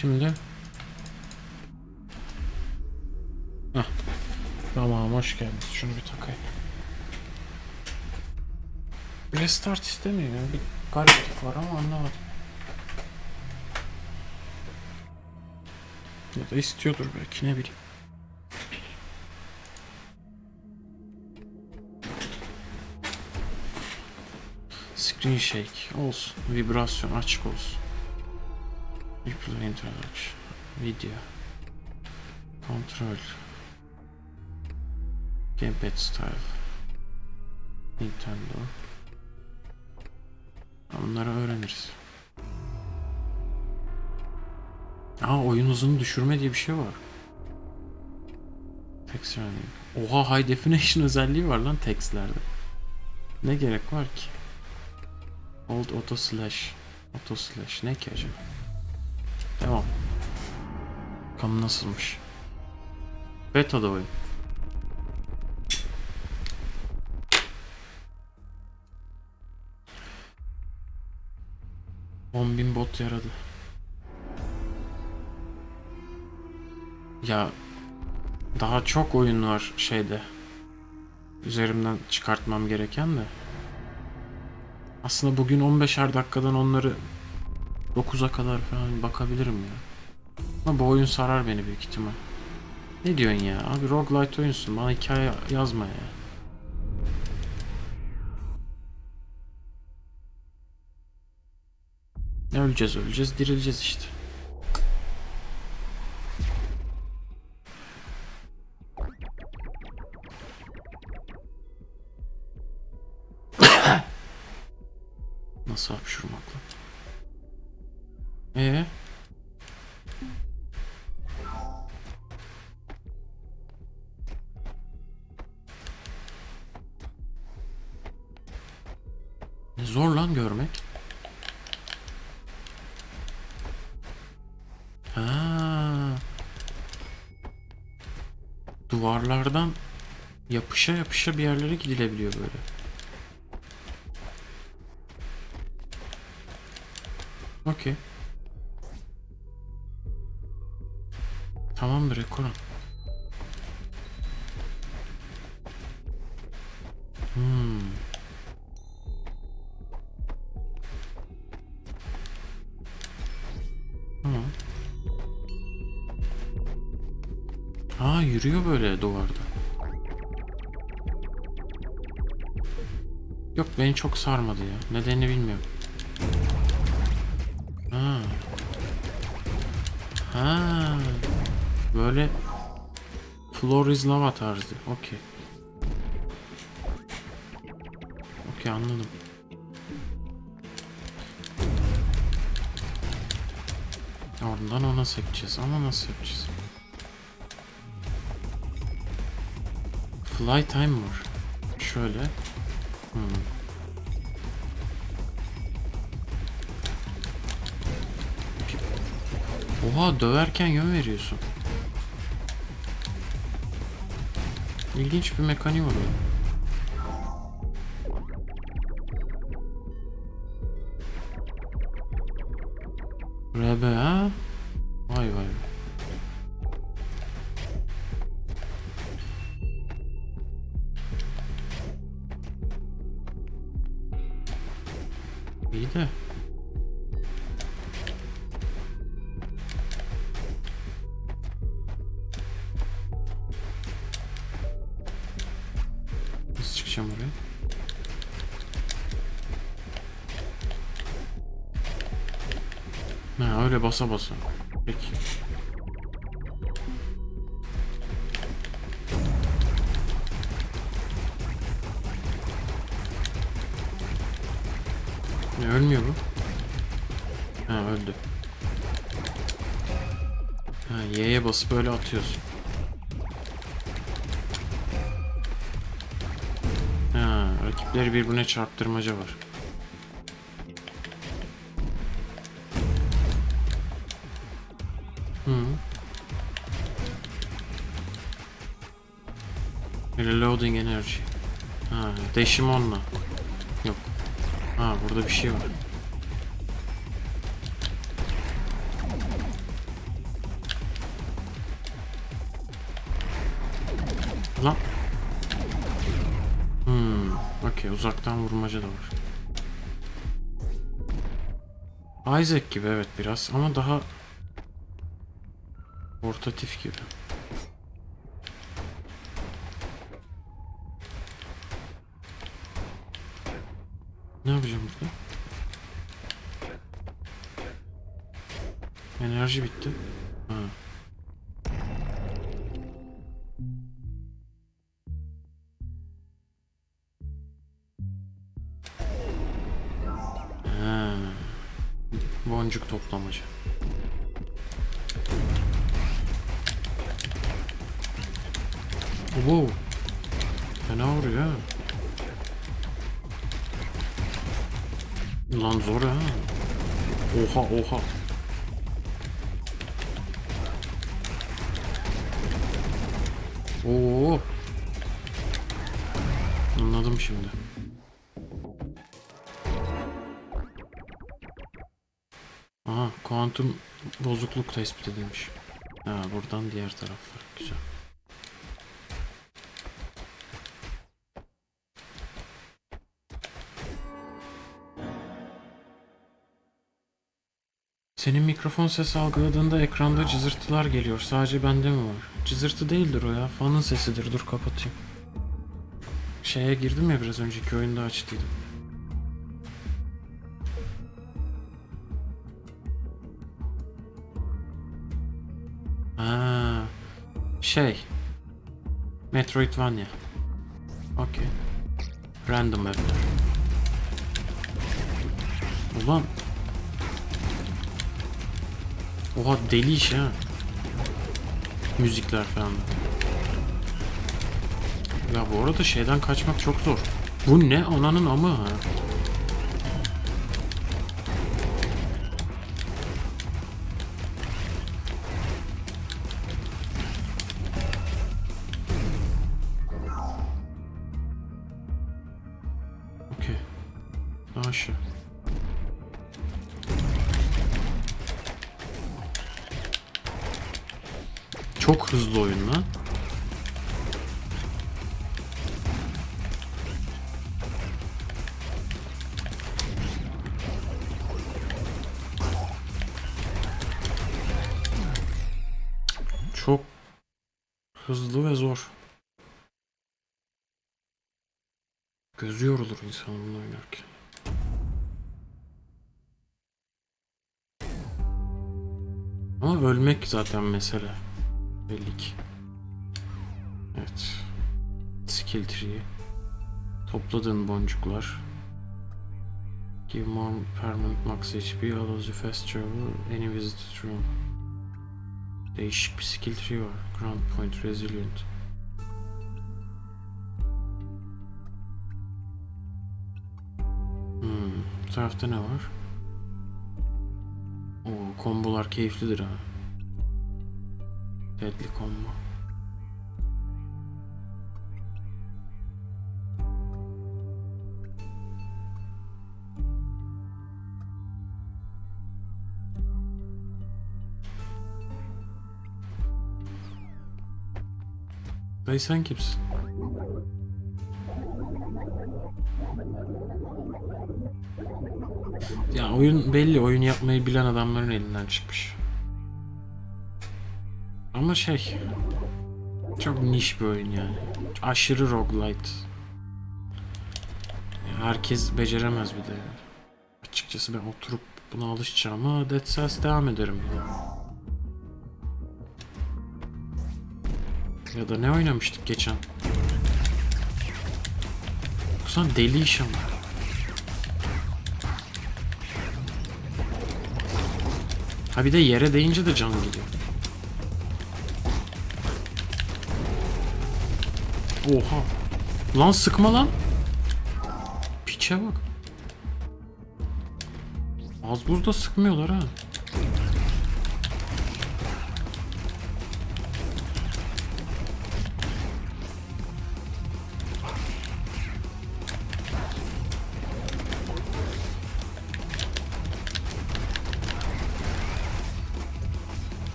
Şimdi. Heh. Tamam hoş geldiniz. Şunu bir takayım. Restart istemiyor ya. Bir gariplik var ama anlamadım. Ya da istiyordur belki ne bileyim. Screen shake olsun. Vibrasyon açık olsun. Replay introduction. Video. Kontrol. Gamepad style. Nintendo. Bunları öğreniriz. Aa oyun hızını düşürme diye bir şey var. Text running. Oha high definition özelliği var lan textlerde. Ne gerek var ki? Old auto slash. Auto slash ne ki acaba? Devam. Bakalım nasılmış. Beta'da oyun. 10.000 bot yaradı. Ya daha çok oyun var şeyde. Üzerimden çıkartmam gereken de. Aslında bugün 15'er dakikadan onları 9'a kadar falan bakabilirim ya. Ama bu oyun sarar beni büyük ihtimal. Ne diyorsun ya? Abi roguelite oyunsun. Bana hikaye yazma ya. Öleceğiz öleceğiz dirileceğiz işte. Duvarlardan yapışa yapışa bir yerlere gidilebiliyor böyle. Okey. Tamamdır Ekoran. Yürüyor böyle duvarda. Yok beni çok sarmadı ya. Nedenini bilmiyorum. Ha. Ha. Böyle Floor is lava tarzı. Okey. Okey anladım. Oradan ona sekeceğiz ama nasıl yapacağız? Fly time var. Şöyle. Hmm. Oha döverken yön veriyorsun. İlginç bir mekaniği var oyun. RB ha? Çıkacağım oraya? Ha öyle basa basa. Peki. Ne ölmüyor bu? Ha öldü. Ha Y'ye basıp böyle atıyorsun. Ekipleri birbirine çarptırmaca var. Hı. Reloading enerji. Ha, deşim onunla. Yok. Ha, burada bir şey var. Lan. Okey uzaktan vurmaca da var. Isaac gibi evet biraz ama daha portatif gibi. Ne yapacağım burada? Enerji bitti. Ha. Toplamacı. Wow. Fena vuruyor. Lan zor ha. Oha oha. Oo. Anladım şimdi. Kuantum bozukluk tespit edilmiş. Ha, buradan diğer taraflar. Güzel. Senin mikrofon sesi algıladığında ekranda cızırtılar geliyor. Sadece bende mi var? Cızırtı değildir o ya. Fanın sesidir. Dur kapatayım. Şeye girdim ya biraz önceki oyunda açtıydım. Şey. Metroidvania. Okey. Random mapler. Ulan. Oha deli iş ha. Müzikler falan. Ya bu arada şeyden kaçmak çok zor. Bu ne? Ananın amı ha. Çok hızlı oyun lan. Çok hızlı ve zor. Gözü yorulur insanın bunu oynarken. Ama ölmek zaten mesele. Belli ki. Evet. Skill tree. Topladığın boncuklar. Give more permanent max HP, allows you fast travel, any visited room. Değişik bir skill tree var. Ground point, resilient. Hmm, bu tarafta ne var? Oo, kombolar keyiflidir ha. Deadly combo. Dayı sen kimsin? Ya oyun belli oyun yapmayı bilen adamların elinden çıkmış. Ama şey çok niş bir oyun yani. Aşırı roguelite. Herkes beceremez bir de. Açıkçası ben oturup buna alışacağım Dead Cells devam ederim. Ya da ne oynamıştık geçen? Yoksa deli iş ama. Ha bir de yere değince de can gidiyor. Oha. Lan sıkma lan. Piçe bak. Az buz sıkmıyorlar ha.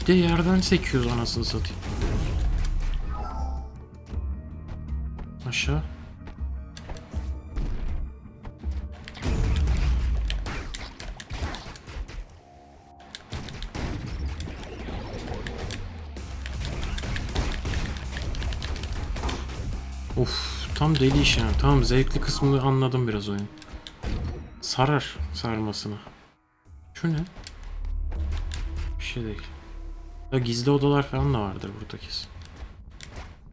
Bir de yerden sekiyoruz anasını satayım. Tam deli iş yani. Tamam zevkli kısmını anladım biraz oyun. Sarar sarmasını. Şu ne? Bir şey değil. Ya gizli odalar falan da vardır burada kesin.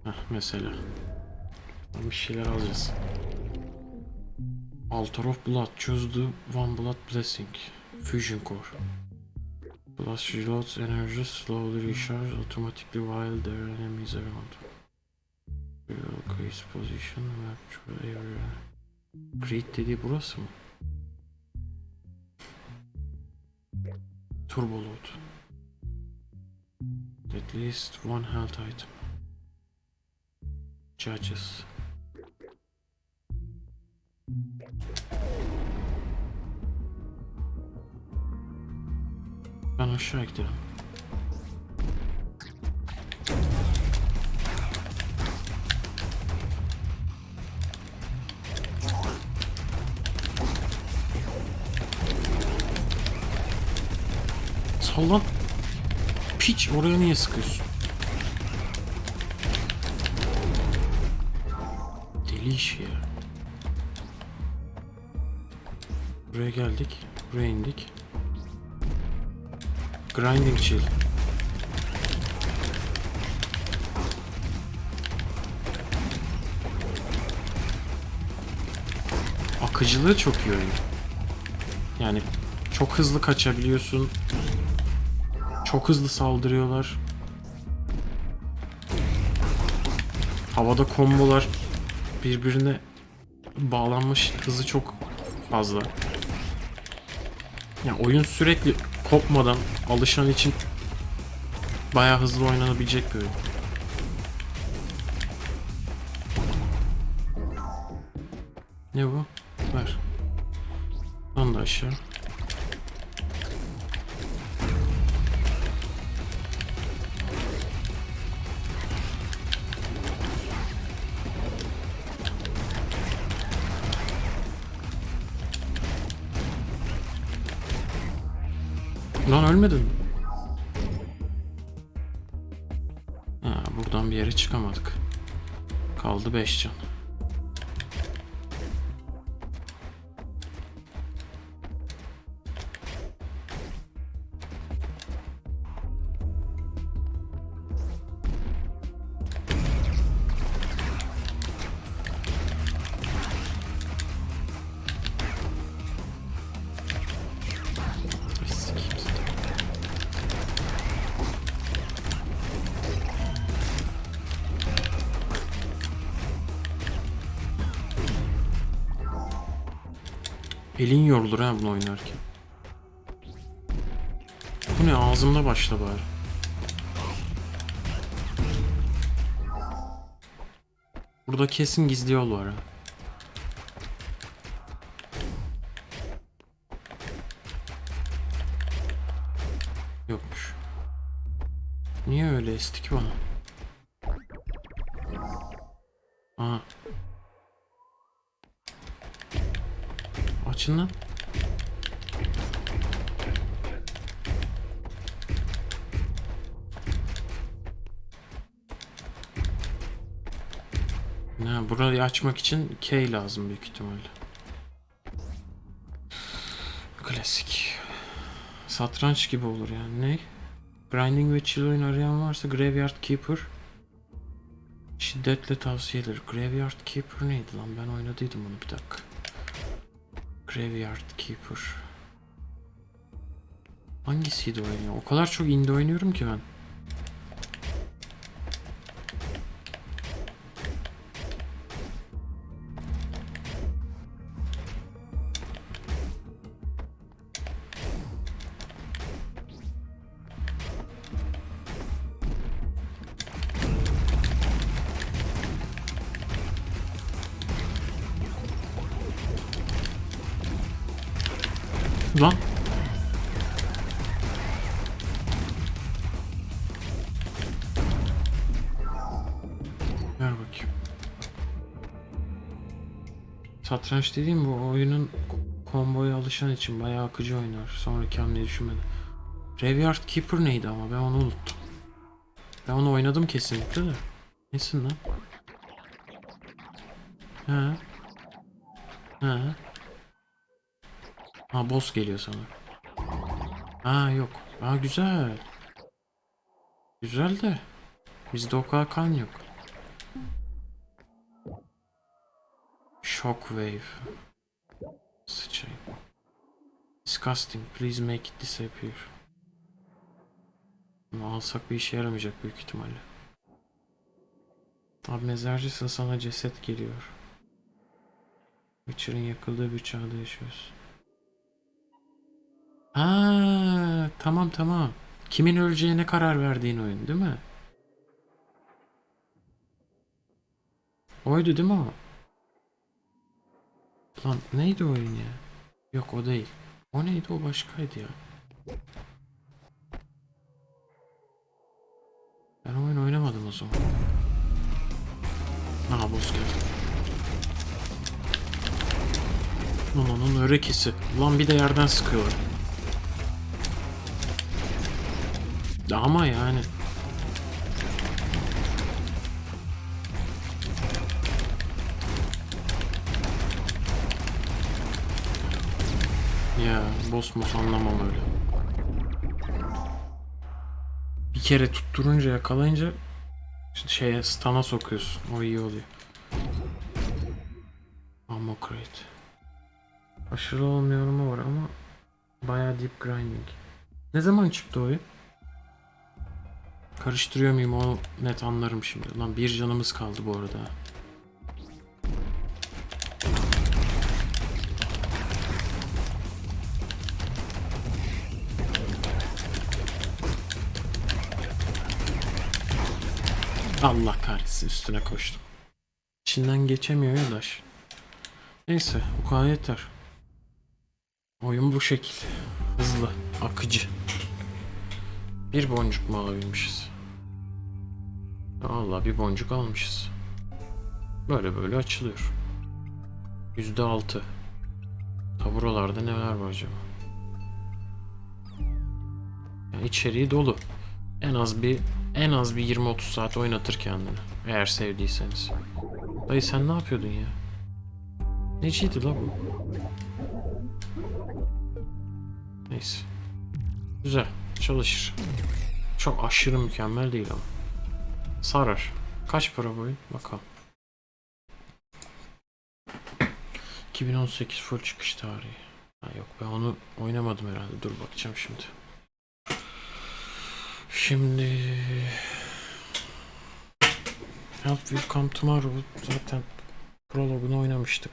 Heh mesela. Bir şeyler alacağız. Altar of Blood. Choose the One Blood Blessing. Fusion Core. Plus reloads energy slowly recharge automatically while there are enemies around. Increase position map area. Create dediği burası mı? Turbo load. At least one health item. Judges. Ben aşağı gidelim. Sallan. Piç oraya niye sıkıyorsun? Deli iş ya. Buraya geldik. Buraya indik. Grinding chill. Akıcılığı çok iyi oyun. Yani çok hızlı kaçabiliyorsun. Çok hızlı saldırıyorlar. Havada kombolar birbirine bağlanmış hızı çok fazla. Ya oyun sürekli kopmadan alışan için bayağı hızlı oynanabilecek bir oyun. Ne bu? Ver. Lan da aşağı. Bir yere çıkamadık. Kaldı 5 can. Elin yorulur ha bunu oynarken. Bu ne ağzımda başla bari. Burada kesin gizli yol var ha. Açın lan. Ne burayı açmak için K lazım büyük ihtimalle. Klasik. Satranç gibi olur yani. Ne? Grinding ve chill oyun arayan varsa Graveyard Keeper şiddetle tavsiye ederim. Graveyard Keeper neydi lan? Ben oynadıydım bunu bir dakika. Graveyard Keeper. Hangisiydi o oyun ya? O kadar çok indie oynuyorum ki ben. Ver bakayım. Satranç dediğim bu oyunun komboya alışan için bayağı akıcı oynar. Sonraki hamleyi düşünmeden. Graveyard Keeper neydi ama ben onu unuttum. Ben onu oynadım kesinlikle de. Nesin lan? He. He. Ha boss geliyor sana. Ha yok. Ha güzel. Güzel de. Bizde o kadar kan yok. Shockwave. Sıçayım. Disgusting. Please make it disappear. Bunu alsak bir işe yaramayacak büyük ihtimalle. Abi mezarcısın sana ceset geliyor. Witcher'ın yakıldığı bir çağda yaşıyoruz. Ha, tamam tamam. Kimin öleceğine karar verdiğin oyun değil mi? Oydu değil mi o? Lan neydi o oyun ya? Yok o değil. O neydi o başkaydı ya. Ben o oyun oynamadım o zaman. Aha boss geldi. Lan onun örekisi. Lan bir de yerden sıkıyorlar. Ama yani. Ya boss mus anlamam öyle. Bir kere tutturunca yakalayınca işte şeye stana sokuyorsun. O iyi oluyor. Ammo crate. Aşırı olmuyor mu var ama bayağı deep grinding. Ne zaman çıktı oyun? Karıştırıyor muyum o net anlarım şimdi. Lan bir canımız kaldı bu arada. Allah kahretsin üstüne koştum. İçinden geçemiyor ya daş. Neyse bu kadar yeter. Oyun bu şekil. Hızlı, akıcı. Bir boncuk mu alabilmişiz? Allah bir boncuk almışız. Böyle böyle açılıyor. Yüzde altı. Taburalarda neler var acaba? Yani içeriği dolu. En az bir en az bir 20-30 saat oynatır kendini. Eğer sevdiyseniz. Dayı sen ne yapıyordun ya? Neciydi la bu? Neyse. Güzel. Çalışır. Çok aşırı mükemmel değil ama. Sarar. Kaç para bu oyun? Bakalım. 2018 full çıkış tarihi. Ha yok ben onu oynamadım herhalde. Dur bakacağım şimdi. Şimdi Help Will Tomorrow zaten prologunu oynamıştık.